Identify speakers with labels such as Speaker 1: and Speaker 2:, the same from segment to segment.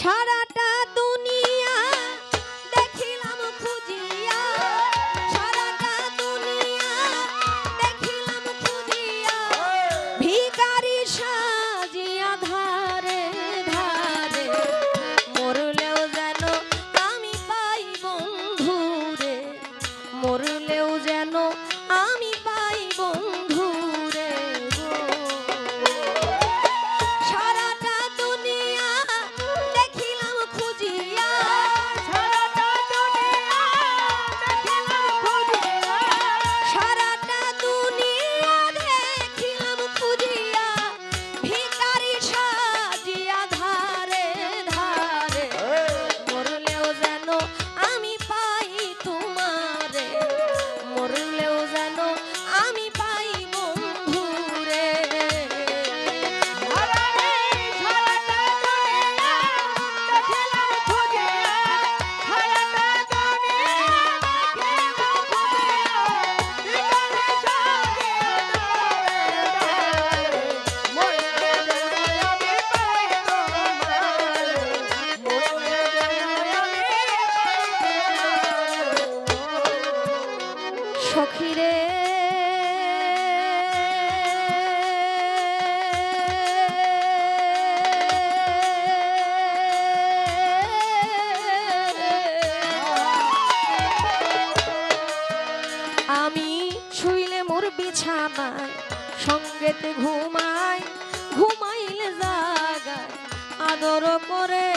Speaker 1: সারাটা দুনিয়া দেখিলাম খুঁজিয়া। সারাটা দুনিয়া ভিখারি সাজিয়া ধারে ধারে, মরলেও যেন আমি পাই বন্ধুরে, মরলেও যেন আমি পাই বিছানায় সঙ্গেতে ঘুমাই ঘুমাইলে জাগায় আদর করে।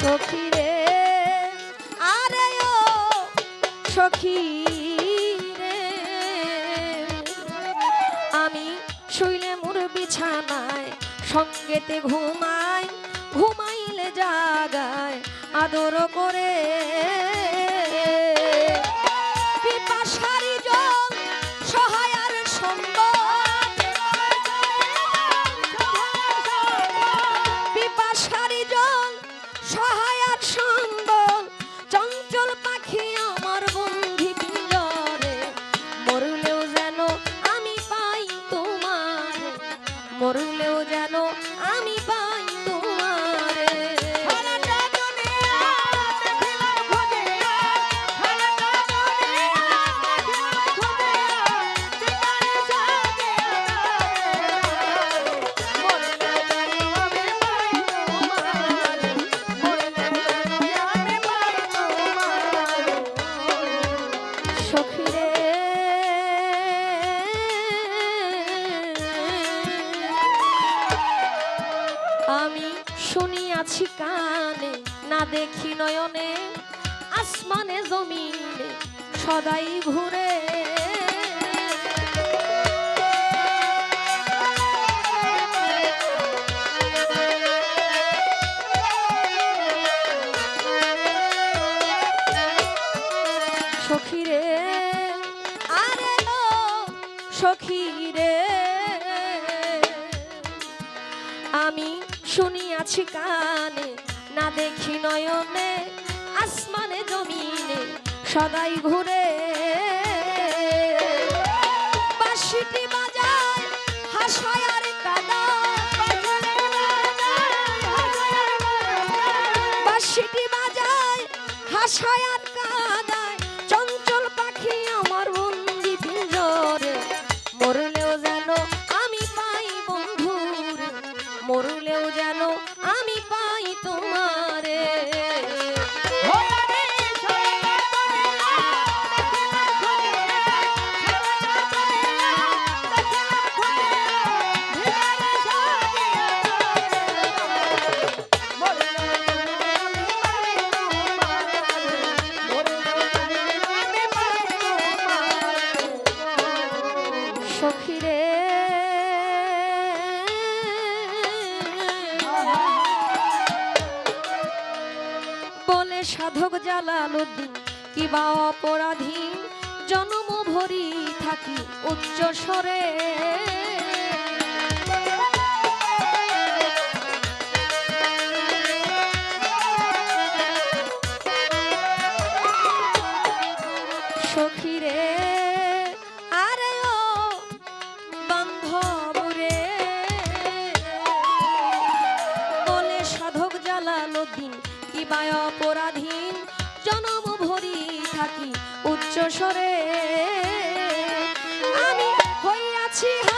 Speaker 1: সখী রে আরে ও সখী। বিছানায় সঙ্গেতে ঘুমায় ঘুমাইলে জাগায় আদর করে শুনিয়াছি কানে না দেখি নয়নে আসমানে জমিনে সদাই ঘুরে। সখিরে আরে ও সখিরে আমি শুনিয়াছি কানে, না দেখি নয়নে, আসমানে, জমিনে, সদাই ঘুরে। বাঁশিটি বাজায় হাসায় আর কাদায় বাঁশিটি বাজায় হাসায় মরলেও যেন সাধক জালালুদ্দিন কিবা অপরাধীন জন্ম ভরি থাকি উচ্চ স্বরে। সখিরে কিবা অপরাধী? উচ্চ আমি হইয়াছি হারা